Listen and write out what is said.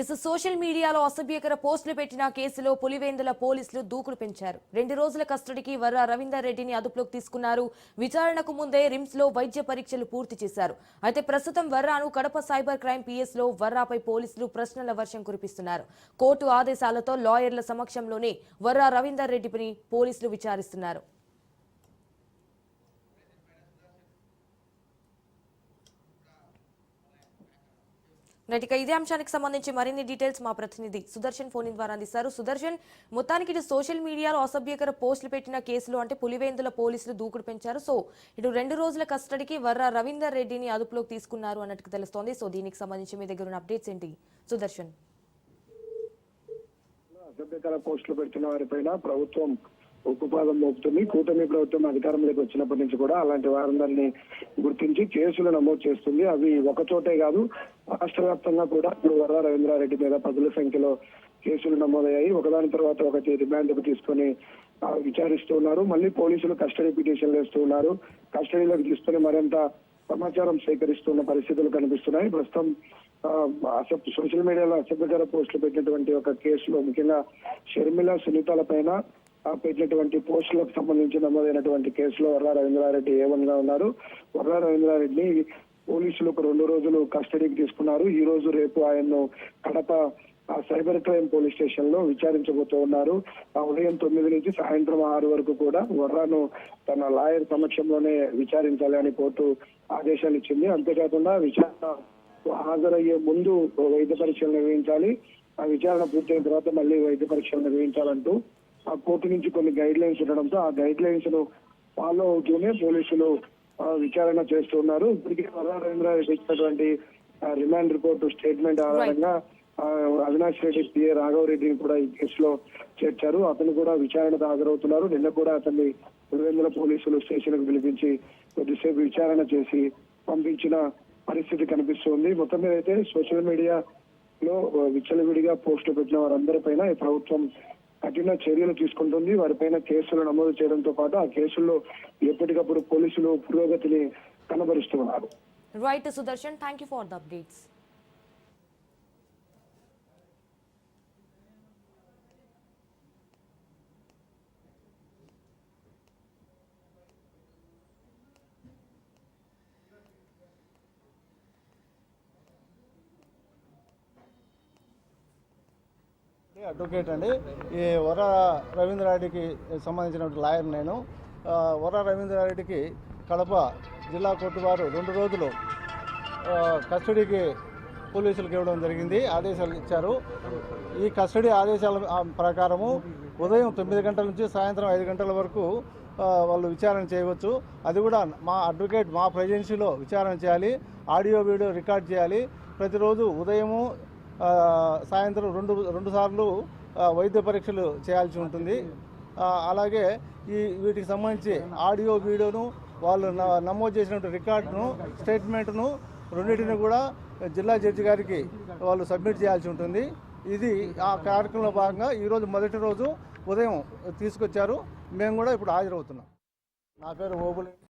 ఇసు సోషల్ మీడియాలో అసభ్యకర పోస్టులు పెట్టిన కేసులో పులివేందుల పోలీసులు దూకుడు పెంచారు. రెండు రోజుల కస్టడీకి వర్ర రవీందర్ రెడ్డిని అదుపులోకి తీసుకున్నారు. విచారణకు ముందే రిమ్స్లో వైద్య పరీక్షలు పూర్తి చేశారు. అయితే ప్రస్తుతం వర్రాను కడప సైబర్ క్రైమ్ పిఎస్లో వర్రాపై పోలీసులు ప్రశ్నల వర్షం కురిపిస్తున్నారు. కోర్టు ఆదేశాలతో లాయర్ల సమక్షంలోనే వర్రా రవీందర్ రెడ్డిని పోలీసులు విచారిస్తున్నారు. నటిక ఇదే అంశానికి సంబంధించి మరిన్ని డీటెయిల్స్ మా ప్రతినిధి సుదర్శన్ ఫోన్ ద్వారా అందిస్తారు. సుదర్శన్ మొత్తానికి ఇటు సోషల్ మీడియాలో అసభ్యకర పోస్టులు పెట్టిన కేసులు అంటే పులివేందుల పోలీసులు దూకుడు పెంచారు. సో ఇటు రెండు రోజుల కస్టడీకి వర్ర రవీందర్ రెడ్డిని అదుపులోకి తీసుకున్నారు అన్నట్టు తెలుస్తోంది. సో దీనికి సంబంధించి మీ దగ్గర ఉన్న అప్డేట్స్ ఏంటి? సుదర్శన్. అసభ్యకర పోస్టులు పెట్టిన వారిపైన ప్రభుత్వం ఉక్కుపాదం మోపుతుంది కూటమి ప్రభుత్వం అధికారంలోకి వచ్చినప్పటి నుంచి కూడా అలాంటి వారందరినీ గుర్తించి కేసులు నమోదు చేస్తుంది. అవి ఒక చోటే కాదు రాష్ట్ర వ్యాప్తంగా కూడా ఇప్పుడు వర్ర రవీంద్రారెడ్డి మీద పదుల సంఖ్యలో కేసులు నమోదయ్యాయి. ఒకదాని తర్వాత ఒకటి రిమాండ్కు తీసుకొని విచారిస్తూ విచారిస్తున్నారు మళ్ళీ పోలీసులు కస్టడీ పిటిషన్లు వేస్తూ ఉన్నారు. కస్టడీలోకి తీసుకొని మరింత సమాచారం సేకరిస్తున్న పరిస్థితులు కనిపిస్తున్నాయి. ప్రస్తుతం సోషల్ మీడియాలో అసభ్యకర పోస్టులు పెట్టినటువంటి ఒక కేసులో ముఖ్యంగా షర్మిల సునీతల పైన పెట్టినటువంటి పోస్టులకు సంబంధించి నమోదైనటువంటి కేసులో వర్రా రవీంద్రారెడ్డి ఏవన్గా ఉన్నారు? వర్రా రవీంద్రారెడ్డిని పోలీసులు ఒక రెండు రోజులు కస్టడీకి తీసుకున్నారు. ఈ రోజు రేపు ఆయన్ను కడప ఆ సైబర్ క్రైమ్ పోలీస్ స్టేషన్లో విచారించబోతూ ఉన్నారు. ఆ ఉదయం తొమ్మిది నుంచి సాయంత్రం ఆరు వరకు కూడా వర్రాను తన లాయర్ సమక్షంలోనే విచారించాలి అని కోర్టు ఆదేశాలు ఇచ్చింది. అంతేకాకుండా విచారణ హాజరయ్యే ముందు వైద్య పరీక్షలు నిర్వహించాలి. ఆ విచారణ పూర్తయిన తర్వాత మళ్ళీ వైద్య పరీక్షలు నిర్వహించాలంటూ ఆ కోర్టు నుంచి కొన్ని గైడ్ లైన్స్ ఉండడంతో ఆ గైడ్ లైన్స్ను ఫాలో అవుతూనే పోలీసులు విచారణ చేస్తున్నారు ఇప్పటికే వరరాజేంద్ర రెడ్డి ఇచ్చినటువంటి రిమాండ్ రిపోర్టు స్టేట్మెంట్ ఆధారంగా అవినాష్ రెడ్డి పిఏ రాఘవరెడ్డిని కూడా ఈ కేసులో చేర్చారు. అతను కూడా విచారణకు హాజరవుతున్నారు. నిన్న కూడా అతన్ని పులివెందుల పోలీసులు స్టేషన్కు పిలిపించి కొద్దిసేపు విచారణ చేసి పంపించిన పరిస్థితి కనిపిస్తుంది. మొత్తం మీద అయితే సోషల్ మీడియా లో విచ్చలవిడిగా పోస్టులు పెట్టిన వారందరిపైన ఈ ప్రభుత్వం కఠిన చర్యలు తీసుకుంటుంది. వారిపైన కేసులు నమోదు చేయడంతో పాటు ఆ కేసుల్లో ఎప్పటికప్పుడు పోలీసులు పురోగతిని కనబరుస్తున్నారు right Sudarshan thank you for the updates advocate అండి. ఈ వర రవీంద్రారెడ్డికి సంబంధించినటువంటి లాయర్ నేను. వర రవీంద్రారెడ్డికి కడప జిల్లా కోర్టు వారు రెండు రోజులు కస్టడీకి పోలీసులకు ఇవ్వడం జరిగింది ఆదేశాలు ఇచ్చారు. ఈ కస్టడీ ఆదేశాల ప్రకారము ఉదయం తొమ్మిది గంటల నుంచి సాయంత్రం ఐదు గంటల వరకు వాళ్ళు విచారణ చేయవచ్చు. అది కూడా మా అడ్వకేట్ మా ప్రెజెన్సీలో విచారణ చేయాలి ఆడియో వీడియో రికార్డ్ చేయాలి. ప్రతిరోజు ఉదయము సాయంత్రం రెండు రెండు సార్లు వైద్య పరీక్షలు చేయాల్సి ఉంటుంది. అలాగే ఈ వీటికి సంబంధించి ఆడియో వీడియోను వాళ్ళు న- నమోదు చేసినటువంటి రికార్డును స్టేట్మెంట్ను రెండింటిని కూడా జిల్లా జడ్జి గారికి వాళ్ళు సబ్మిట్ చేయాల్సి ఉంటుంది. ఇది ఆ కార్యక్రమంలో భాగంగా ఈరోజు మొదటి రోజు ఉదయం తీసుకొచ్చారు. మేము కూడా ఇప్పుడు హాజరవుతున్నాం. నా పేరు ఓబులి